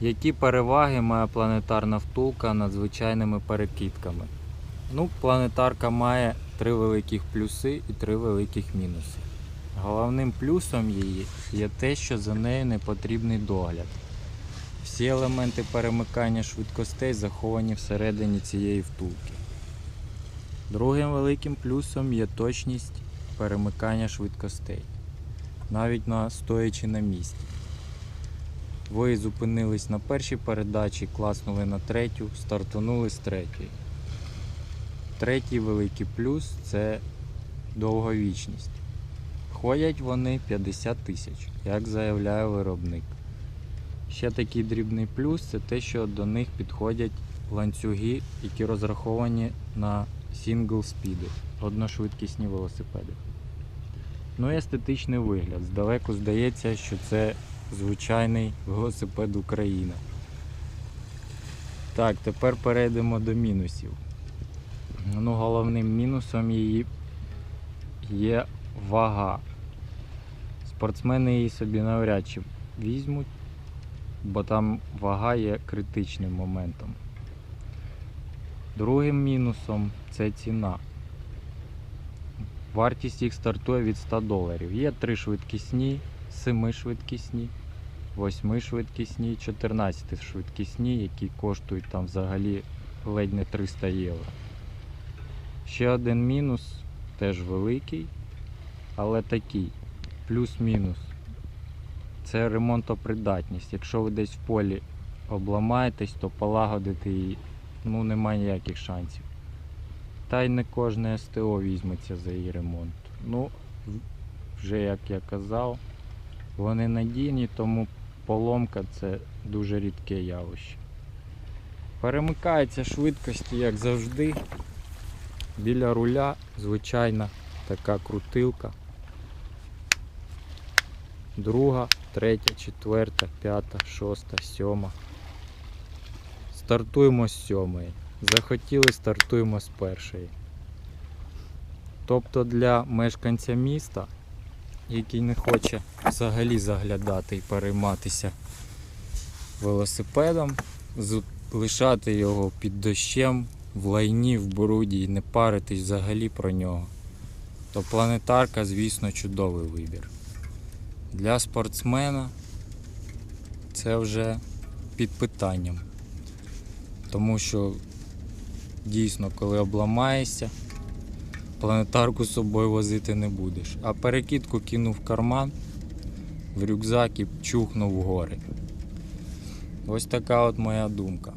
Які переваги має планетарна втулка над звичайними перекидками? Ну, планетарка має три великих плюси і три великих мінуси. Головним плюсом її є те, що за нею не потрібний догляд. Всі елементи перемикання швидкостей заховані всередині цієї втулки. Другим великим плюсом є точність перемикання швидкостей, навіть на стоячи на місці. Ви зупинились на першій передачі, класнули на третю, стартанули з третьої. Третій великий плюс це довговічність. Ходять вони 50 тисяч, як заявляє виробник. Ще такий дрібний плюс це те, що до них підходять ланцюги, які розраховані на сингл спіди, одношвидкісні велосипеди. Ну і естетичний вигляд. Здалеку здається, що це звичайний велосипед Україна. Так, тепер перейдемо до мінусів. Ну, головним мінусом її є вага. Спортсмени її собі навряд чи візьмуть, бо там вага є критичним моментом. Другим мінусом це ціна. Вартість їх стартує від 100 доларів. Є три швидкісні, 7 швидкісні, 8 швидкісні і 14 швидкісні, які коштують там взагалі ледь не 300 євро. Ще один мінус, теж великий, але такий. Плюс-мінус. Це ремонтопридатність. Якщо ви десь в полі обламаєтесь, то полагодити її ну, немає ніяких шансів. Та й не кожне СТО візьметься за її ремонт. Ну, вже як я казав, вони надійні, тому поломка це дуже рідке явище. Перемикаються швидкості, як завжди. Біля руля звичайна така крутилка. Друга, третя, четверта, п'ята, шоста, сьома. Стартуємо з сьомої. Захотіли, стартуємо з першої. Тобто для мешканця міста, який не хоче взагалі заглядати і перейматися велосипедом, лишати його під дощем, в лайні, в бруді і не паритись взагалі про нього, то планетарка, звісно, чудовий вибір. Для спортсмена це вже під питанням. Тому що дійсно, коли обламаєшся, планетарку з собою возити не будеш. А перекидку кинув в карман, в рюкзак і чухнув в гори. Ось така от моя думка.